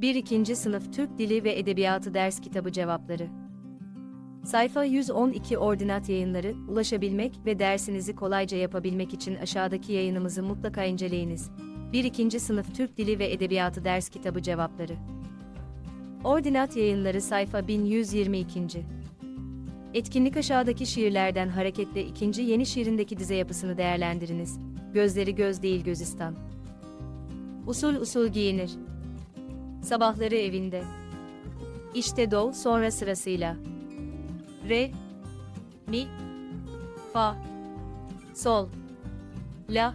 1-2. Sınıf Türk Dili ve Edebiyatı Ders Kitabı Cevapları Sayfa 112 Ordinat Yayınları, ulaşabilmek ve dersinizi kolayca yapabilmek için aşağıdaki yayınımızı mutlaka inceleyiniz. 1-2. Sınıf Türk Dili ve Edebiyatı Ders Kitabı Cevapları Ordinat Yayınları sayfa 1122. Etkinlik aşağıdaki şiirlerden hareketle ikinci yeni şiirindeki dize yapısını değerlendiriniz. Gözleri göz değil gözistan. Usul usul giyinir. Sabahları evinde. İşte do sonra sırasıyla. Re, mi, fa, sol, la,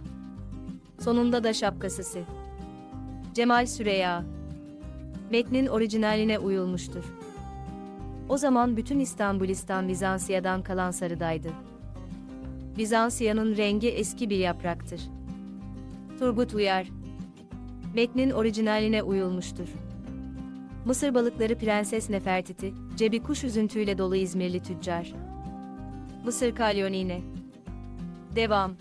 sonunda da şapkasısı. Cemal Süreya. Metnin orijinaline uyulmuştur. O zaman bütün İstanbulistan Bizansiya'dan kalan sarıdaydı. Bizansiya'nın rengi eski bir yapraktır. Turgut Uyar. Metnin orijinaline uyulmuştur. Mısır balıkları Prenses Nefertiti, cebi kuş üzüntüyle dolu İzmirli tüccar. Mısır Kalyonine. Devam.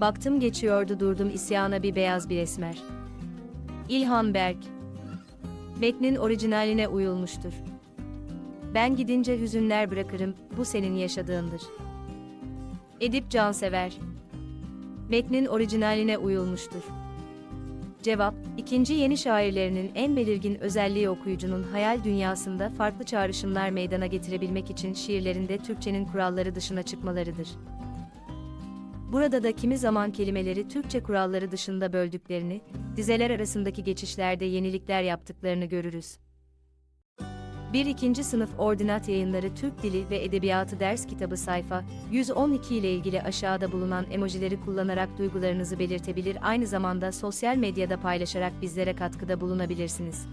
Baktım geçiyordu durdum isyana bir beyaz bir esmer. İlhan Berk. Metnin orijinaline uyulmuştur. Ben gidince hüzünler bırakırım, bu senin yaşadığındır. Edip Cansever. Metnin orijinaline uyulmuştur. Cevap, ikinci yeni şairlerinin en belirgin özelliği okuyucunun hayal dünyasında farklı çağrışımlar meydana getirebilmek için şiirlerinde Türkçenin kuralları dışına çıkmalarıdır. Burada da kimi zaman kelimeleri Türkçe kuralları dışında böldüklerini, dizeler arasındaki geçişlerde yenilikler yaptıklarını görürüz. 1-2. Sınıf Ordinat Yayınları Türk Dili ve Edebiyatı Ders Kitabı sayfa 112 ile ilgili aşağıda bulunan emojileri kullanarak duygularınızı belirtebilir aynı zamanda sosyal medyada paylaşarak bizlere katkıda bulunabilirsiniz.